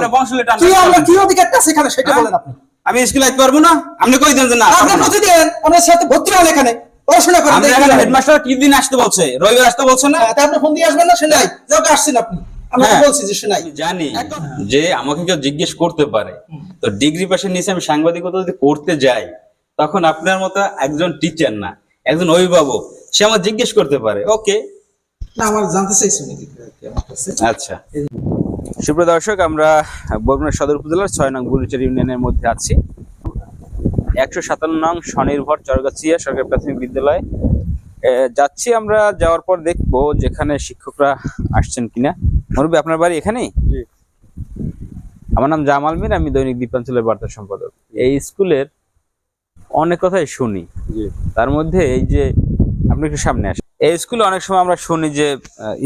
আপনার বংশলে টান কি আমরা কি অধিকারটা আছে এখানে সেটা বলেন আপনি। আমি স্কুলে আসতে পারব না? আপনি কই দেন না? আপনি প্রতিদিন আমাদের সাথে ভর্তি হন এখানে। পড়াশোনা করেন আমরা দেখবেন এখানে আপনি। হেডমাস্টার কি দিন আসতে বলছে? রবিবার আসতে বলছে না? হ্যাঁ, তা আপনি ফোন দিয়ে আসবেন না? সেনাই যাও আসছেন আপনি। আমি তো হ্যাঁ। বলছি যে সেনাই আমি জানি যে আমাকে কেউ জিজ্ঞেস করতে পারে। তো ডিগ্রি পাশের নিচে আমি সাংবাদিকতা যদি করতে যাই তখন আপনার মতো একজন টিচার না একজন অভিভাবক সে আমার জিজ্ঞেস করতে পারে। ওকে না আমার জানতে চাইছি নাকি আচ্ছা। সুপ্রিয় দর্শক আমরা বরগুনা সদর উপজেলার ছয় নং বুলুচের ইউনিয়নের মধ্যে আছি। একশো সাতান্ন নং স্বনির্ভর চরগাছিয়া সরকারি প্রাথমিক বিদ্যালয় যাচ্ছি আমরা যাওয়ার পর দেখব যেখানে শিক্ষকরা আসছেন কিনা। মুরব্বী আপনার বাড়ি এখানেই? আমার নাম জামাল মির আমি দৈনিক দ্বীপাঞ্চলের বার্তা সম্পাদক। এই স্কুলের অনেক কথাই শুনি। তার মধ্যে এই যে আপনি একটু সামনে আসেন। এই স্কুলে অনেক সময় আমরা শুনি যে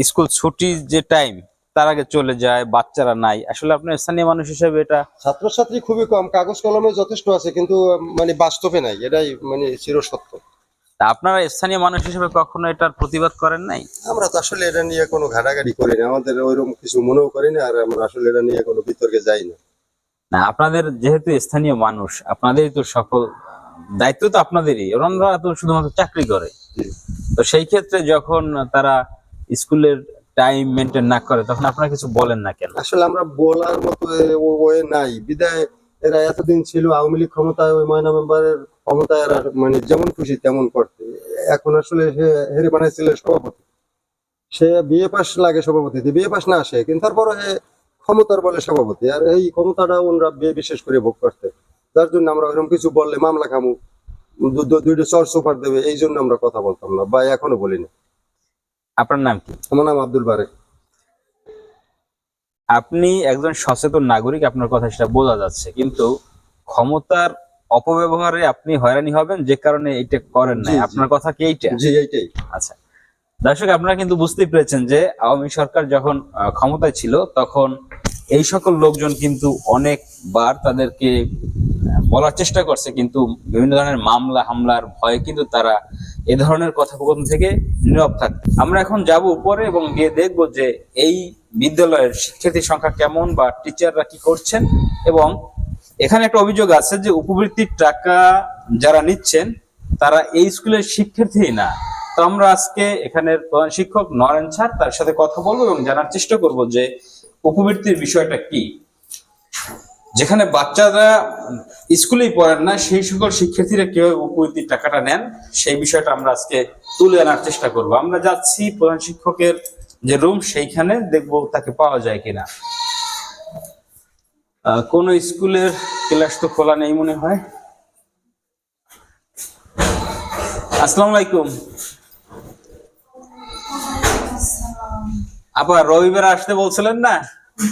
স্কুল ছুটির যে টাইম তার আগে চলে যায় বাচ্চারা নাই। আসলে আপনার স্থানীয় মানুষ হিসেবে এটা ছাত্রছাত্রী খুবই কম কাগজ কলমে যথেষ্ট আছে কিন্তু মানে বাস্তবে নাই এটাই মানে চিরসত্য। তা আপনারা স্থানীয় মানুষ হিসেবে কখনো এটার প্রতিবাদ করেন নাই? আমরা তো আসলে এটা নিয়ে কোনো ঘাটাঘাটি করি না আমাদের ওইরকম কিছু মনেও করি না আর আমরা আসলে এটা নিয়ে কোনো বিতর্কে যাই না। না আপনাদের যেহেতু স্থানীয় মানুষ আপনাদেরই তো সকল দায়িত্ব তো আপনাদেরই ওনারা তো শুধুমাত্র চাকরি করে। তো সেই ক্ষেত্রে যখন তারা স্কুলের টাইম মেনটেন না করে, তখন আপনারা কিছু বলেন না কেন? আসলে আমরা বলার মতো ওয়ে নাই। বিদায়, এরা এতদিন ছিল, আওয়ামী লীগ ক্ষমতায় ওই ময়না মেম্বারের ক্ষমতায় এরা মানে যেমন খুশি তেমন করতে। এখন আসলে সে, হেরে বানাইছিল সভাপতি। সে বিএ পাস লাগে সভাপতি বিএ পাস না আসে, কিন্তু তারপরে হে ক্ষমতার বলে সভাপতি। আর এই ক্ষমতাটা ওনরা বে- বিশেষ করে ভোগ করতে। যার জন্য আমরা ওইরকম কিছু বললে, মামলা খামু দুইটা চর সুপার দেবে, এই জন্য আমরা কথা বলতাম না, বা এখনও বলি না। আপনার নাম কি? আমার নাম আব্দুল বারেক। আপনি একজন সচেতন নাগরিক আপনার কথা সেটা বোঝা যাচ্ছে কিন্তু ক্ষমতার অপব্যবহারে আপনি হয়রানি হবেন যে কারণে এটা করেন না। আপনার কথা কি এইটা? জি এইটাই। আচ্ছা। দর্শক আপনারা কিন্তু বুঝতেই পেরেছেন যে আওয়ামী সরকার যখন ক্ষমতায় ছিল তখন এই সকল লোকজন কিন্তু অনেকবার তাদেরকে বলার চেষ্টা করছে কিন্তু বিভিন্ন ধরনের মামলা হামলার ভয়ে কিন্তু তারা এ ধরনের কথোপকথন থেকে নীরব থাকে। আমরা এখন যাব উপরে এবং গিয়ে দেখব যে এই বিদ্যালয়ের শিক্ষার্থীর সংখ্যা কেমন বা টিচাররা কি করছেন এবং এখানে একটা অভিযোগ আছে যে উপবৃত্তির টাকা যারা নিচ্ছেন, তারা এই স্কুলের শিক্ষার্থী না। তো আমরা আজকে এখানের প্রধান শিক্ষক নরেন স্যার তার সাথে কথা বলব এবং জানার চেষ্টা করব যে উপবৃত্তির বিষয়টা কি। যেখানে বাচ্চারা স্কুলেই পড়েন না, সেই সকল শিক্ষার্থীরা কীভাবে উপবৃত্তির টাকাটা নেন, সেই বিষয়টা আমরা আজকে তুলে আনার চেষ্টা করব। আমরা যাচ্ছি প্রধান শিক্ষকের যে রুম, সেইখানে দেখব তাকে পাওয়া যায় কিনা। কোন স্কুলের ক্লাস তো খোলা নেই মনে হয়। আসসালামু আলাইকুম। আপা, রবিবার আসতে বলছিলেন না?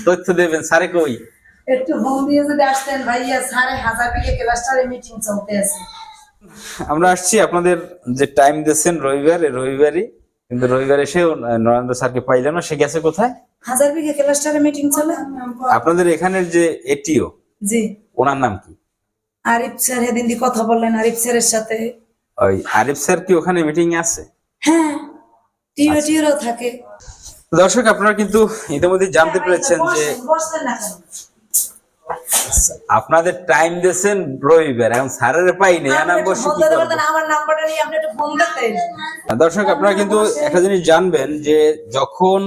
তথ্য দেবেন, স্যারে কই? একটু ফোন দিয়ে যদি আসতেন ভাইয়া সাড়ে হাজার বিঘে ক্লাস্টারে মিটিং চলতে আছে। আমরা আসছি আপনাদের যে টাইম দিয়েছেন রবিবার রবিবারই। কিন্তু রবিবার এসেও নরেন্দ্র স্যারকে পাইলাম না সে গেছে কোথায়? হাজার বিঘে ক্লাস্টারে মিটিং চলে? আপনাদের এখানের যে এটিও জি। ওনার নাম কি? আরিফ স্যার সেদিন দিয়ে কথা বললেন আরিফ স্যারের সাথে। ওই আরিফ স্যার কি ওখানে মিটিং আছে? হ্যাঁ টিও টিওরও থাকে। দর্শক আপনারা কিন্তু ইতিমধ্যে জানতে পেরেছেন যে বসেন, বসেন না কেন? আপনাদের টাইম দিয়েছেন রবিবার এখন স্যারের পাই নেই দর্শক আপনারা কিন্তু একটা জিনিস জানবেন যে যখন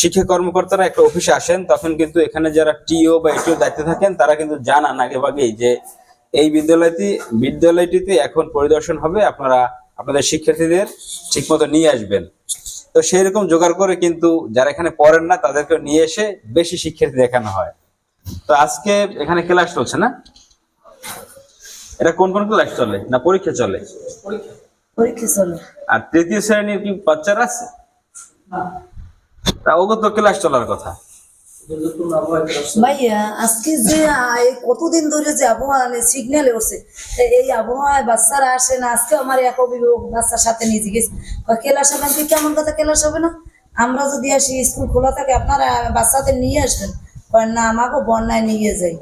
শিক্ষা কর্মকর্তারা একটা অফিসে আসেন তখন কিন্তু এখানে যারা টিও বা এটিও দায়িত্বে থাকেন তারা কিন্তু জানান আগে ভাগেই যে এই বিদ্যালয়টি বিদ্যালয়টিতে এখন পরিদর্শন হবে আপনারা আপনাদের শিক্ষার্থীদের ঠিকমতো নিয়ে আসবেন। তো সেই রকম জোগাড় করে কিন্তু যারা এখানে পড়েন না তাদেরকে নিয়ে এসে বেশি শিক্ষার্থী দেখানো হয়। তো আজকে এখানে ক্লাস চলছে না? এটা কোন কোন ক্লাস চলে না পরীক্ষা চলে? পরীক্ষা চলে। আর তৃতীয় শ্রেণির কি বাচ্চারা আছে? তা ওগো তো ক্লাস চলার কথা। ভাইয়া আজকে যে কতদিন ধরে যে আবহাওয়া সিগন্যালে উঠছে এই আবহাওয়ায় বাচ্চারা আসে না আজকে আমার এক অভিভাবক বাচ্চার সাথে নিয়ে কেলাস কেমন কথা কেলাস হবে না? আমরা যদি আসি স্কুল খোলা থাকে আপনারা বাচ্চাদের নিয়ে আসবেন। না আমাকে বন্যায় নিয়ে যাই।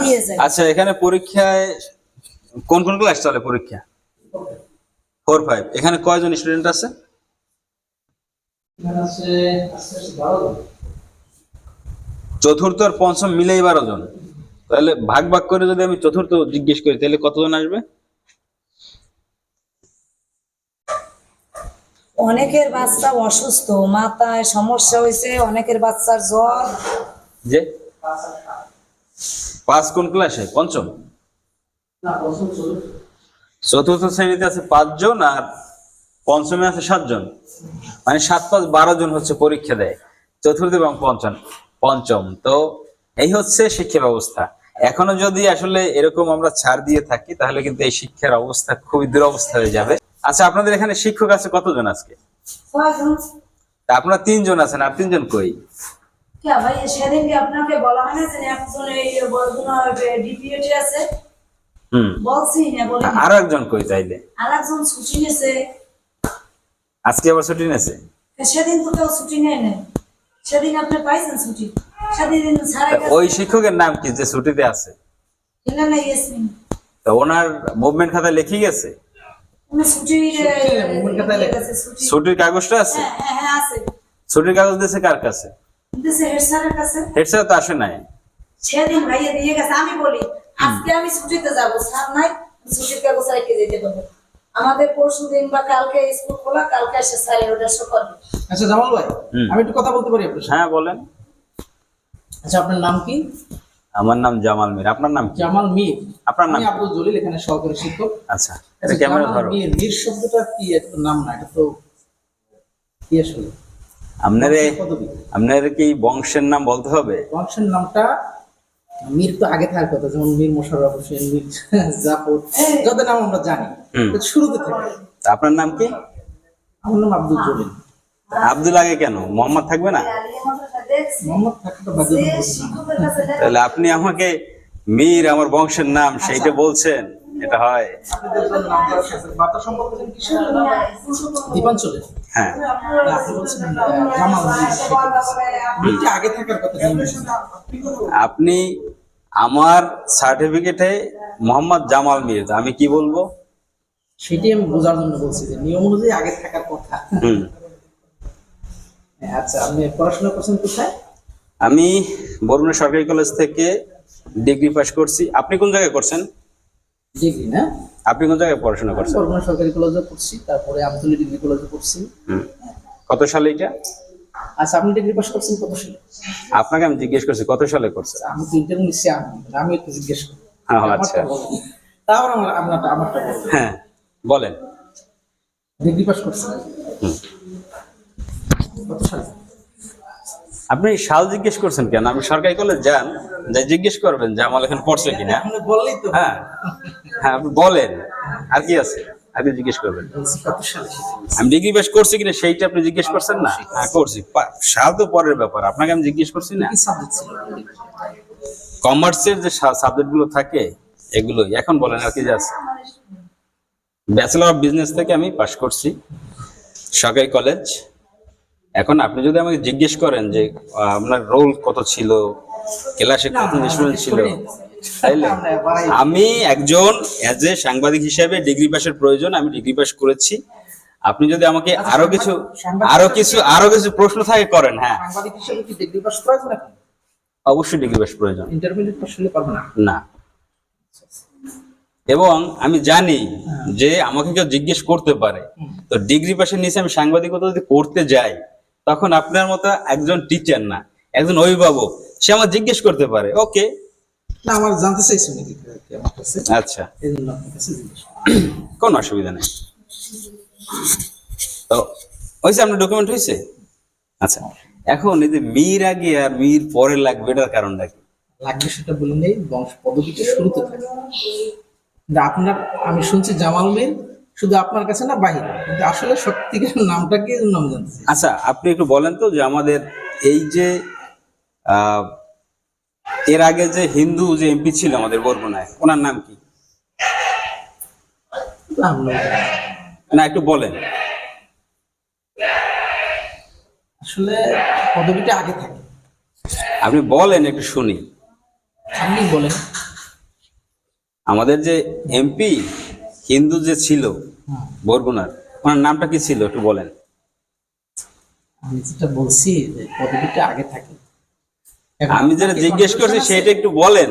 নিয়ে যাই। আচ্ছা এখানে পরীক্ষায় কোন কোন ক্লাস চলে পরীক্ষা? ফোর ফাইভ এখানে কয়জন স্টুডেন্ট আছে? চতুর্থ আর পঞ্চম মিলেই বারো জন। তাহলে ভাগ ভাগ করে যদি আমি চতুর্থ জিজ্ঞেস করি তাহলে কতজন আসবে? অনেকের বাচ্চা অসুস্থ, মাথায় সমস্যা হয়েছে, অনেকের বাচ্চার জ্বর। যে? পাঁচ কোন ক্লাসে? পঞ্চম? চতুর্থ শ্রেণীতে আছে পাঁচজন আর পঞ্চমে আছে সাতজন। মানে সাত পাঁচ বারো জন হচ্ছে পরীক্ষা দেয়, চতুর্থ এবং পঞ্চম। পঞ্চম। তো এই হচ্ছে শিক্ষা ব্যবস্থা। এখনও যদি আসলে এরকম আমরা ছাড় দিয়ে থাকি তাহলে কিন্তু এই শিক্ষার অবস্থা খুবই দুরবস্থা হয়ে যাবে। আচ্ছা আপনাদের এখানে শিক্ষক আছে কতজন আজকে? আপনারা তিনজন আছেন আর তিনজন কই? ভাই সেদিন আপনাকে বলা হয় না যে একজন এই বরগুনা ডিপিওটি আছে? হুম। বলছি আরও একজন কই চাইলে? আর একজন ছুটি নিয়েছে আজকে আবার ছুটি নেছে? সেদিন তো কেউ ছুটি নেয় না সেদিন আপনি পাইছেন ছুটি? সেদিন ওই শিক্ষকের নাম কি যে ছুটিতে আছে? না না ইয়াসমিন। তো ওনার মুভমেন্ট খাতায় লিখে গেছে? ছুটির কাগজটা আছে। হ্যাঁ হ্যাঁ হ্যাঁ আছে। ছুটির কাগজ দিয়েছে কার কাছে? হেড স্যার তো আসে নাই। সেদিন ভাইয়া দিয়ে গেছে। আমি বলি আজকে আমি ছুটিতে যাব। স্যার নাই ছুটির কাগজ রেখে যেতে পারব আমাদের পরশু দিন বা কালকে স্কুল খোলা কালকে এসে স্যার ওটা শো করবে। আচ্ছা জামাল ভাই আমি একটু কথা বলতে পারি আপনার সাথে? হ্যাঁ বলেন। আচ্ছা আপনার নাম কি? আমার নাম জামাল মির। আপনার নাম কি? জামাল মীর। আপনার নাম আব্দুল জলিল এখানে সহকারী শিক্ষক। আচ্ছা এটা আচ্ছা, ক্যামেরা ধরো। মীর মীর শব্দটা কি? এটা নাম না এটা তো কি আসলে? আপনার আপনার কি বংশের নাম বলতে হবে? বংশের নামটা মীর তো আগে থাকার কথা যেমন মীর মোশাররফ হোসেন মীর জাফর যত নাম আমরা জানি। শুরুতে থাকে। আপনার নাম কি? আমার নাম আব্দুল জলিল। আব্দুল আগে কেন? মোহাম্মদ থাকবে না? তাহলে আপনি আমাকে মীর আমার বংশের নাম সেইটা বলছেন এটা হয়। হ্যাঁ। আপনি আমার সার্টিফিকেটে মোহাম্মদ জামাল মির আমি কি বলব? সেটাই আমি বোঝার জন্য বলছি যে নিয়ম অনুযায়ী আগে থাকার কথা। হ্যাঁ, আচ্ছা আপনি পড়াশোনা করছেন কোথায়? আমি বরুণা সরকারি কলেজ থেকে ডিগ্রি পাস করছি। আপনি কোন জায়গায় করছেন? ডিগ্রি না? আপনি কোন জায়গায় পড়াশোনা করছেন? বরগুনা সরকারি কলেজে পড়ছি তারপরে আমতলী ডিগ্রি কলেজে পড়ছি। কত সালে এটা? আচ্ছা আপনি ডিগ্রি পাস করছেন কত সালে? আপনাকে আমি জিজ্ঞেস করছি কত সালে করছেন? আমি তো ইন্টারভিউ নিচ্ছি আমি একটু জিজ্ঞেস করি। আচ্ছা। তারপর আমার আমারটা হ্যাঁ। বলেন। ডিগ্রি পাস করছেন সালে আপনি সাল জিজ্ঞেস করছেন কেন? আপনি সরকারি কলেজ যান যাই জিজ্ঞেস করবেন যে আমার এখানে পড়ছে কিনা। আপনি হ্যাঁ। হ্যাঁ আপনি বলেন। আর কি আছে? আর কি জিজ্ঞেস করবেন। আমি ডিগ্রি পাস করছি কিনা সেইটা আপনি জিজ্ঞেস করছেন না? হ্যাঁ করছি। সাল তো পরের ব্যাপার। আপনাকে আমি জিজ্ঞেস করছি না? কমার্সের যে সাবজেক্টগুলো থাকে এগুলোই। এখন বলেন আর কি আছে। ব্যাচেলর অফ বিজনেস থেকে আমি পাশ করছি সরকারি কলেজ এখন আপনি যদি আমাকে জিজ্ঞেস করেন যে আপনার রোল কত ছিল ক্লাসে কত স্টুডেন্ট ছিল? তাইলে আমি একজন এজ এ সাংবাদিক হিসেবে ডিগ্রি পাসের প্রয়োজন আমি ডিগ্রি পাস করেছি। আপনি যদি আমাকে আরও কিছু আরও কিছু আরও কিছু প্রশ্ন থাকে করেন হ্যাঁ। অবশ্যই ডিগ্রি পাস প্রয়োজন। ইন্টারমিডিয়েট পাস হলে পারবে না? না। এবং আমি জানি যে আমাকে কেউ জিজ্ঞেস করতে পারে। তো ডিগ্রি পাশের নিচে আমি সাংবাদিকতা যদি করতে যাই তখন আপনার মতো একজন টিচার না একজন অভিভাবক সে আমার জিজ্ঞেস করতে পারে। ওকে। না আমার জানতে চাইছি নাকি আমার কাছে। আচ্ছা। কোনো অসুবিধা নেই। তো হয়েছে আপনার ডকুমেন্ট হয়েছে? আচ্ছা। এখন এই যে মীর আগে আর মীর পরে লাগবে এটার কারণটা কি? লাগবে সেটা বলে নেই বংশ পদবিটা শুরুতে থাকে। কিন্তু আপনার আমি শুনছি জামাল মির শুধু আপনার কাছে না বাহিরে। কিন্তু আসলে সত্যিকার নামটা কি জন্য জানতে আচ্ছা আপনি একটু বলেন তো যে আমাদের এই যে এর আগে যে হিন্দু যে এমপি ছিল আমাদের বরগুনায় ওনার নাম কি? না একটু বলেন। আসলে পদবিটা আগে থাকে। আপনি বলেন একটু শুনি। আপনি বলেন। আমাদের যে এমপি হিন্দু যে ছিল বরগুনার ওনার নামটা কি ছিল একটু বলেন? আমি যেটা বলছি পদবিটা আগে থাকে। আমি যেটা জিজ্ঞেস করছি সেটা একটু বলেন।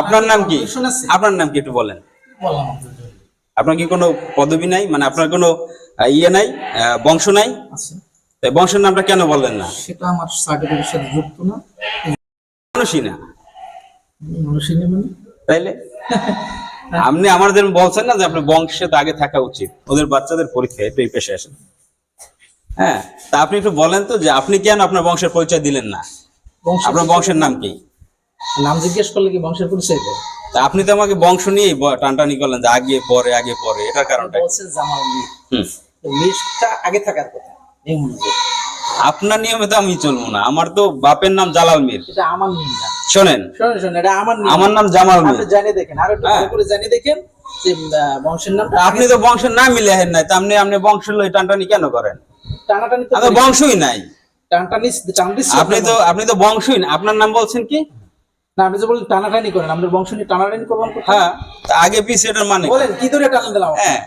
আপনার নাম কি? আপনার নাম কি একটু বলেন। আপনার কি কোনো পদবি নাই? মানে আপনার কোনো ইয়ে নাই? বংশ নাই? বংশের নামটা কেন বললেন না? সেটা আমার সার্টিফিকেটের সাথে যুক্ত না। মানুষই না। মানুষই নেই মানে। তাইলে? আপনি আমাদের বলছেন না যে আপনার বংশে তো আগে থাকা উচিত। ওদের বাচ্চাদের পরীক্ষা একটু এই পেশে আসেন। হ্যাঁ তা আপনি একটু বলেন তো যে আপনি কেন আপনার বংশের পরিচয় দিলেন না? আপনার বংশের নাম কি? নাম জিজ্ঞেস করলে কি বংশের পরিচয় দেয় তা আপনি তো আমাকে বংশ নিয়েই টানটানি করলেন যে আগে পরে আগে পরে। এটার কারণটা বলছেন জামাল মির হুম। মিরটা আগে থাকার কথা অনুযায়ী। আপনার নিয়মে তো আমি চলবো না। আমার তো বাপের নাম জালাল মির। এটা আমার নিয়ম না। শোনেন। শোনেন শোনেন এটা আমার নিয়ম আমার নাম জামাল মির। আপনি জানিয়ে দেখেন আর একটু হ্যাঁ। ভালো করে জানিয়ে দেখেন যে বংশের নামটা আপনি তো বংশের নাম মিলে হেন নাই তা আপনি আপনি বংশের লই টানটানি কেন করেন? টানাটানি তো বংশই নাই। টানাটানি আপনি তো আপনি তো বংশই না। আপনার নাম বলছেন কি? না আপনি যে বলেন টানাটানি করেন আপনার বংশ নিয়ে টানাটানি করলাম? হ্যাঁ তা আগে পিছিয়ে এটার মানে কি? বলেন কি ধরে টান দিলাম? হ্যাঁ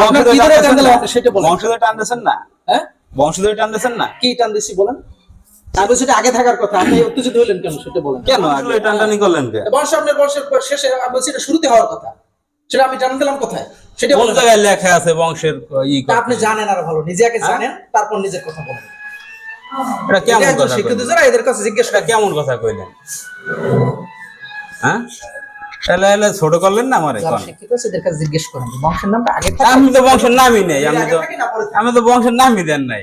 বংশ ধরে টান দিলাম সেটা বলেন। বংশ ধরে টানতেছেন না? হ্যাঁ? বংশ ধরে টানতেছেন না? কি টান দিছি বলেন? আমি বলছি আগে থাকার কথা আপনি উত্তেজিত হলেন কেন সেটা বলেন। কেন আসলে টানটানি করলেন কে? বর্ষ আপনার বর্ষের শেষে আমি বলছি শুরুতে হওয়ার কথা। সেটা আমি টান দিলাম কোথায়? সেটা কোন জায়গায় লেখা আছে বংশের ই আপনি জানেন আর ভালো নিজে আগে জানেন তারপর নিজের কথা বলেন। এটা কেমন কথা শিক্ষিত? যারা এদের কাছে জিজ্ঞেস কেমন কথা কইলেন? হ্যাঁ? তাহলে ছোট করলেন না আমার এখন শিক্ষিত আছে কাছে জিজ্ঞেস করেন বংশের নামটা আগে আমি তো বংশের নামই নেই আমি তো? আমি তো বংশের নামই দেন নাই।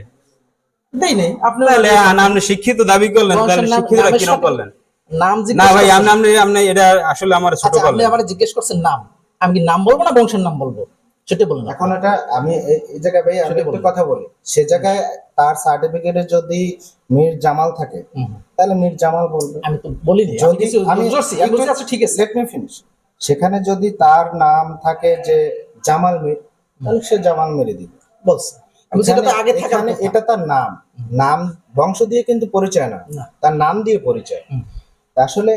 দেই নেই। আপনি তাহলে আপনি শিক্ষিত দাবি করলেন তাহলে শিক্ষিতরা কীরকম করলেন? নাম না ভাই। আপনি আপনি আপনি এটা আসলে আমার ছোট আচ্ছা আপনি আমার জিজ্ঞেস করছেন নাম। আমি কি নাম বলব না বংশের নাম বলব? সেটা বলুন। এখন এটা আমি এই জায়গায় ভাই আমি একটা। কথা বলি সে জায়গায় তার সার্টিফিকেটে যদি মীর জামাল থাকে তাহলে মীর জামাল বলবে। আমি তো বলিনি যদি আমি বুঝছি, আচ্ছা ঠিক আছে। লেট মি ফিনিশ সেখানে যদি তার নাম থাকে যে জামাল মীর তাহলে সে জামাল মেরে দিবে। বলছি। এটা তার নাম। নাম বংশ দিয়ে কিন্তু পরিচয় না। তার নাম দিয়ে পরিচয়। আসলে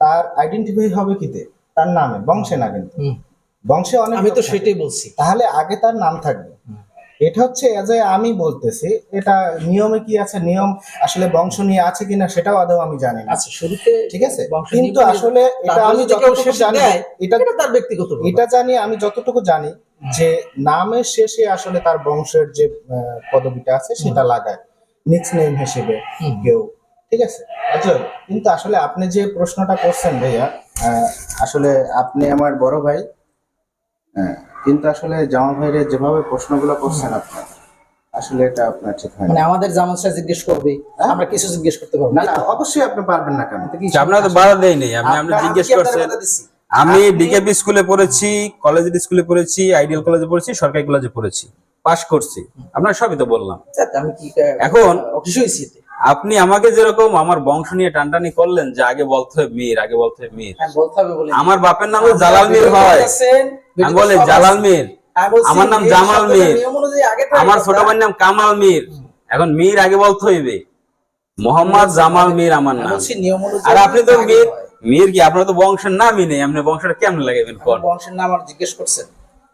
তার আইডেন্টিফাই হবে কিতে? তার নামে বংশে না কিন্তু। বংশে অনেক আমি তো সেটাই বলছি। তাহলে আগে তার নাম থাকবে। এটা হচ্ছে এজ এ আমি বলতেছি এটা নিয়মে কি আছে? নিয়ম আসলে বংশ নিয়ে আছে কিনা সেটাও আদৌ আমি জানি না। আচ্ছা শুরুতে ঠিক আছে? কিন্তু আসলে এটা আমি যতটুকু জানি এটা তার ব্যক্তিগত এটা জানি আমি যতটুকু জানি যে নামের শেষে আসলে তার বংশের যে পদবিটা আছে সেটা লাগায়। নিক্স নেম হিসেবে কেউ। ঠিক আছে? আচ্ছা কিন্তু আসলে আপনি যে প্রশ্নটা করছেন ভাইয়া আহ, আসলে আপনি আমার বড় ভাই হ্যাঁ, কিন্তু আসলে জামা ভাইরে যেভাবে প্রশ্নগুলো করছেন আপনার আসলে এটা আপনার ঠিক হয় না। মানে আমাদের জামান সাহেব জিজ্ঞেস করবে আমরা কিছু জিজ্ঞেস করতে পারব না। না অবশ্যই আপনি পারবেন না কেন? আপনারা তো বাধা দেয় নেই আপনি আপনি আপনার- জিজ্ঞেস আমি করছেন? আমি ডিকেপি স্কুলে পড়েছি কলেজের স্কুলে পড়েছি আইডিয়াল কলেজে পড়েছি সরকারি কলেজে পড়েছি পাশ করছি। আপনার সবই তো বললাম। আচ্ছা, আমি কি এখন অফিস হয়েছি। আপনি আমাকে যেরকম আমার বংশ নিয়ে টানটানি করলেন যে আগে বলতে হবে মীর আগে বলতে হবে মীর। হ্যাঁ, আমার বাপের নাম জালাল মীর হয় আমি বলি জালাল মীর। আমার নাম জামাল মীর। আমার ছোট ভাইয়ের নাম কামাল মীর। এখন মীর আগে বলতে হইবে। মোহাম্মদ জামাল মীর আমার নাম। আর আপনি তো মীর মীর কি আপনার তো বংশের নামই নেই? আপনি বংশটা কেমন লাগাবেন বংশের নাম আর জিজ্ঞেস করছেন।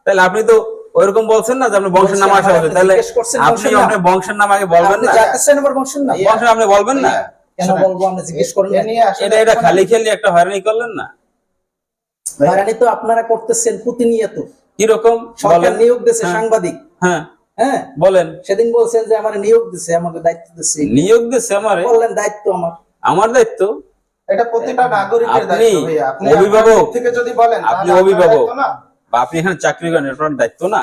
তাহলে আপনি তো ওইরকম বলছেন না যে আপনি বংশের নাম আসা হবে তাহলে জিজ্ঞেস আপনি বংশের নাম। আপনার বংশের নাম আগে বলবেন না। জানতেছেন আমার বংশের নাম? বংশের আপনি বলবেন না। কেন বলব? আপনি জিজ্ঞেস করেন এ নিয়ে এটা এটা খালি খেলি একটা হয়রানি করলেন না। হয়রানি তো আপনারা করতেছেন প্রতিনিয়ত। কীরকম? সরকার নিয়োগ দিয়েছে হ্যাঁ। সাংবাদিক। হ্যাঁ। হ্যাঁ? বলেন। সেদিন বলছেন যে আমার নিয়োগ দিছে আমাকে দায়িত্ব দিছে। নিয়োগ দিচ্ছে আমারে? বললেন দায়িত্ব আমার। আমার দায়িত্ব? এটা প্রতিটা নাগরিকের আপনি দায়িত্ব ভাইয়া। আপনি অভিভাবক। থেকে যদি বলেন আপনি অভিভাবক। বা আপনি এখানে চাকরি করেন এটা আপনার দায়িত্ব না?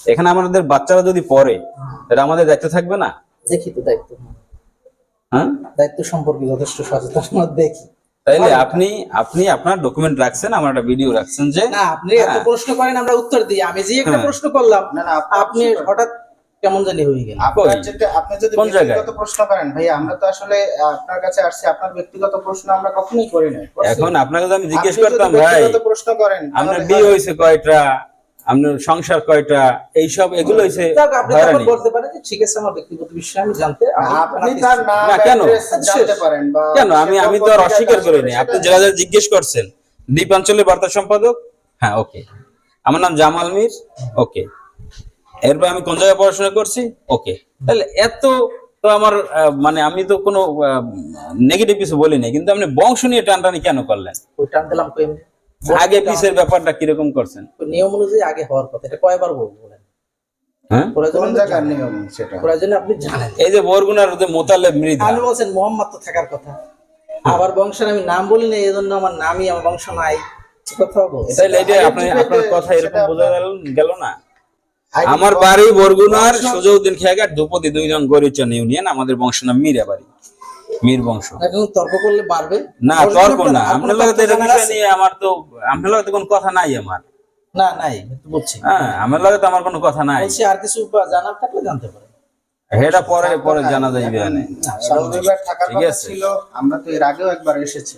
এখানে আমাদের বাচ্চারা যদি পড়ে এটা আমাদের দায়িত্ব থাকবে না? দেখি তো দায়িত্ব। হ্যাঁ? দায়িত্ব সম্পর্কে যথেষ্ট সচেতন আমরা দেখি। তাইলে আপনি আপনি আপনার ডকুমেন্ট রাখছেন আমার একটা ভিডিও রাখছেন যে না আপনি এত হ্যাঁ। প্রশ্ন করেন আমরা উত্তর দিই। আমি যে একটা হ্যাঁ। প্রশ্ন করলাম না না আপনি হঠাৎ কেমন জানি হয়ে গেল। আপনি যদি ব্যক্তিগত প্রশ্ন করেন ভাইয়া আমরা তো আসলে আপনার কাছে আসছি আপনার ব্যক্তিগত প্রশ্ন আমরা কখনোই করি না এখন আপনাকে যদি আমি জিজ্ঞেস করতাম ভাই ব্যক্তিগত প্রশ্ন করেন আপনার বিয়ে হয়েছে কয়টা? আপনার সংসার কয়টা? এইসব এগুলো হয়েছে আপনি বলতে পারেন যে ঠিক আছে আমার ব্যক্তিগত বিষয় আমি জানতে আপনি তার নাম না, কেন? address জানতে পারেন বা কেন? আমি আমি তো আর অস্বীকার করিনি। আপনি যারা যারা জিজ্ঞেস করছেন দ্বীপাঞ্চলের বার্তা সম্পাদক? হ্যাঁ ওকে। আমার নাম জামাল মির ওকে। এরপর আমি কোন জায়গায় পড়াশোনা করছি? ওকে তাহলে এত তো আমার মানে আমি তো কোনো নেগেটিভ কিছু বলিনি কিন্তু আপনি বংশ নিয়ে টানটানি কেন করলেন? ওই টান দিলাম আগে পিসের ব্যাপারটা কীরকম করছেন? নিয়ম অনুযায়ী আগে হওয়ার কথা এটা কয়বার বলব হ্যাঁ? প্রয়োজনে কোন জায়গার নিয়ম সেটা? আপনি এই যে বরগুনার যে মোতালেব মৃদা আমি বলছেন মোহাম্মদ তো থাকার কথা। আবার বংশের আমি নাম বলি না এই জন্য আমার নামই আমার বংশ নাই। কথা বলছে। তাইলে এটা আপনি আপনার কথা এরকম বোঝা গেল গেল না? আমার বাড়ি বরগুনার সুজউদ্দিন খেয়াঘাট দুপতি দুই নং গরিচন ইউনিয়ন আমাদের বংশ নাম মীরা বাড়ি মীর বংশ। এখন তর্ক করলে না তর্ক না আপনার আপনার লগে তো এটা বিষয় নিয়ে আমার তো আপনার লগে তো কোনো কথা নাই আমার। না নাই হ্যাঁ আমার লগে তো আমার কোনো কথা নাই। বলছি আর কিছু জানার থাকলে জানতে পারেন। এটা পরে পরে জানা যাইবে ঠিক আছে। আমরা তো এর আগেও একবার এসেছি।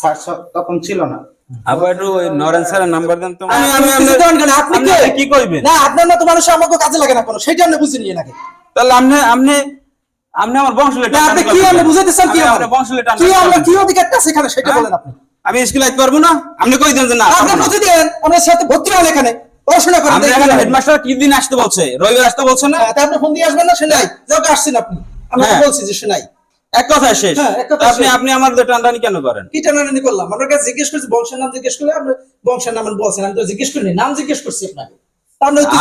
স্যার তখন ছিল না। আবার একটু নরেন স্যারের নাম্বার দেন তো। আমি আমি আপনি দেন কেন আপনি আপনি কে? কি কইবেন? না আপনার মতো মানুষ আমাকে কাজে লাগে না কোনো সেটা আপনি বুঝে নিয়ে নাকি তাহলে আপনি আপনি আপনি আমার বংশলে আপনি কি আপনি বুঝাইতেছেন কি আমার? আমার বংশলে কি আমরা কি অধিকারটা সেখানে সেটা বলেন আপনি। আমি স্কুলে আইতে পারব না? আপনি কই দেন যে না আপনি বুঝে দেন আমরা সাথে ভর্তি এখানে পড়াশোনা করেন এখানে হেডমাস্টার কি দিন আসতে বলছে? রবিবার আসতে বলছে না? হ্যাঁ, তা আপনি ফোন দিয়ে আসবেন না শোনাই যাও আসছেন আপনি। আমি হ্যাঁ। বলছি যে শোনাই এক কথা শেষ। হ্যাঁ, এক কথা আপনি আপনি আমার টানটানি কেন করেন? কি টানাটানি করলাম? আপনার কাছে জিজ্ঞেস করছি বংশের নাম জিজ্ঞেস করলে আপনি বংশের নাম বলছেন আমি তো জিজ্ঞেস করিনি নাম জিজ্ঞেস করছি আপনাকে।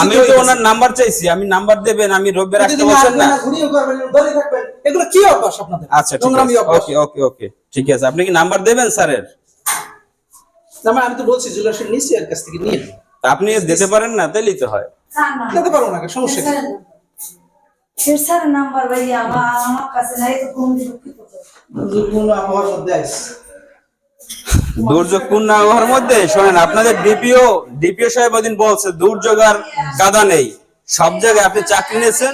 আমি তো ওনার নাম্বার চাইছি আমি নাম্বার দেবেন আমি রবিবার বলছেন না। এগুলো কি অভ্যাস আপনাদের? আচ্ছা ঠিক আছে। ওকে ওকে ওকে ঠিক আছে। আপনি কি নাম্বার দেবেন স্যারের? মানে আমি তো বলছি জুলাসের নিচ্ছি এর কাছ থেকে নিয়ে আপনি দিতে পারেন না তাইলেই তো হয়। দিতে না সমস্যা কি স্যার নাম্বার ভাইয়া আমার আমার কাছে নাই তো কোন দুঃখিত দুর্গুণ আবহাওয়ার মধ্যে দুর্যোগপূর্ণ আবহাওয়ার মধ্যে শোনেন আপনাদের ডিপিও ডিপিও সাহেব ওদিন বলছে দুর্যোগ আর কাদা নেই। সব জায়গায় আপনি চাকরি নিয়েছেন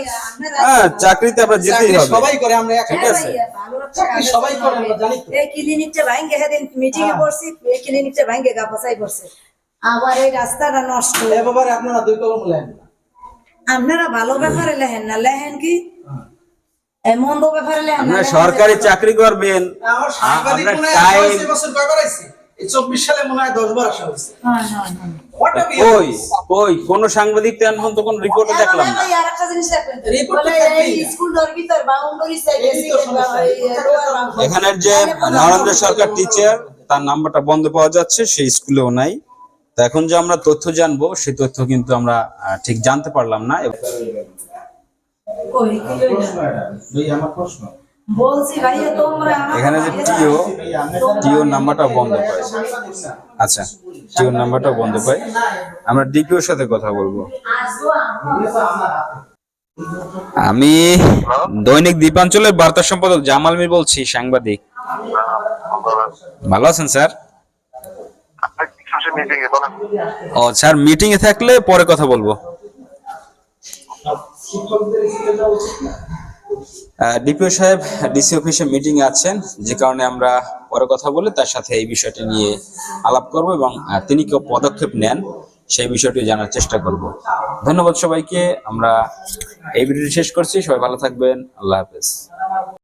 হ্যাঁ চাকরিতে আপনার যেতেই হবে। সবাই করে আমরা ঠিক আছে। চাকরি সবাই করে আমরা জানি তো। এই ক্লিনিকটা ভাঙ্গে সেদিন মিটিং এ পড়ছি এই ক্লিনিকটা ভাঙ্গে গাপাসাই পড়ছে। আবার এই রাস্তাটা নষ্ট। আপনারা দুই কলম লেন আপনারা ভালো ব্যাপারে লেহেন না। লেহেন কি? এই ব্যাপারে লেহেন না। সরকারি চাকরি করবেন। আপনার মনে হয় টাইম চব্বিশ সালে মনে হয় দশ বার আসা হয়েছে। হ্যাঁ, হ্যাঁ, হ্যাঁ। কোন সাংবাদিক তো এখন তো কোন রিপোর্টে দেখলাম না। এখন এই আরেকটা জিনিস দেখবেন। তো। Report তো বলে থাকবেই এই না। স্কুল ডোর ভিতর বাউন্ডারি সাইডে এই তো সমস্যা। লোয়ার বাউন্ডারি এখানের যে নরেন্দ্র সরকার টিচার তার নাম্বারটা বন্ধ পাওয়া যাচ্ছে সেই স্কুলেও নাই। এখন যে আমরা তথ্য জানব সেই তথ্য কিন্তু আমরা ঠিক জানতে পারলাম না। এখানে যে টিও দাও। টিও নাম্বারটা বন্ধ পাই আচ্ছা টিও নাম্বারটা বন্ধ পাই আমরা ডিপিওর সাথে কথা বলব। আমি দৈনিক দ্বীপাঞ্চলের বার্তা সম্পাদক জামাল মির বলছি সাংবাদিক। ভালো আছেন স্যার? ও, স্যার মিটিং এ থাকলে পরে কথা বলব। ডিপিও সাহেব ডিসি অফিসে মিটিং আছেন, যে কারণে আমরা পরে কথা বলে তার সাথে এই বিষয়টি নিয়ে আলাপ করব এবং তিনি কেউ পদক্ষেপ নেন, সেই বিষয়টি জানার চেষ্টা করব। ধন্যবাদ সবাইকে, আমরা এই ভিডিওটি শেষ করছি, সবাই ভালো থাকবেন, আল্লাহ হাফেজ।